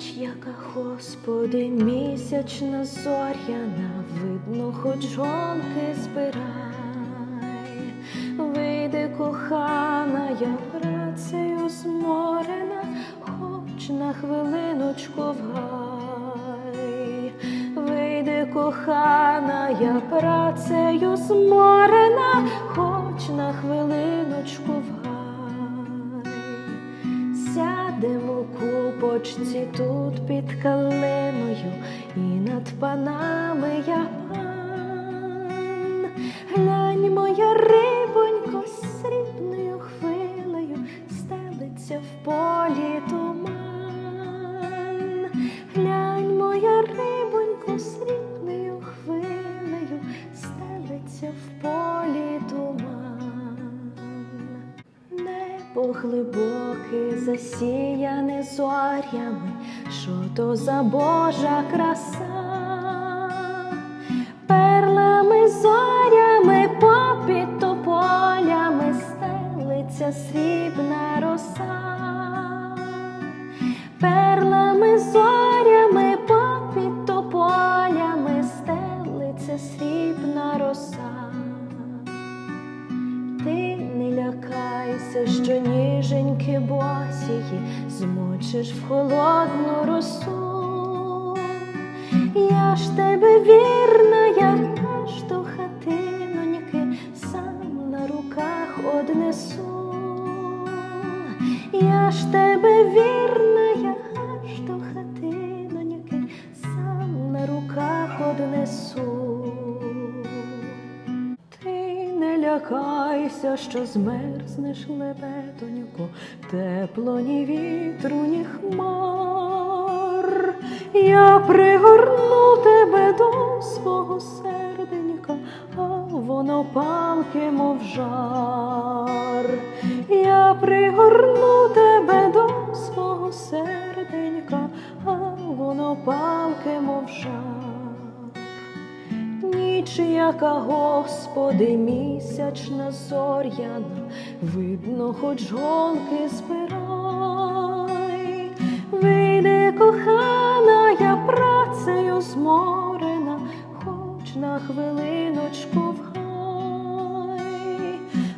Яка, Господи, місячна зоряна, видно, хоч жонки збирай, вийди, кохана, я працею зморена, хоч на хвилиночку в гай. Вийди, кохана, я працею зморена, хоч на хвилиночку в гай. Сядемо у купочці тут під калиною, і над панами я Глибоке, засіяне зорями, що то за Божа краса, перлами зорями попід тополями стелиться срібна роса, лякайся, що ніженьки босії змочиш в холодну росу. Я ж тебе вірна, я аж до хатиноньки сам на руках однесу. Я ж тебе вірна, я аж до хатиноньки сам на руках однесу. Лякайся, що змерзнеш лебедонько, тепло ні вітру, ні хмар. Я пригорну тебе до свого серденька, а воно палке, мов жар. Я пригорну тебе до свого серденька, а воно палке, мов жар ніч, яка Господи, місячна зор'яна, видно, хоч голки збирай, вийде кохана, я працею зморена, хоч на хвилиночку в хай,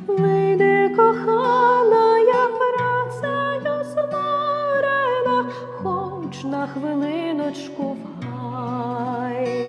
вийде кохана, я працею зморена, хоч на хвилиночку в.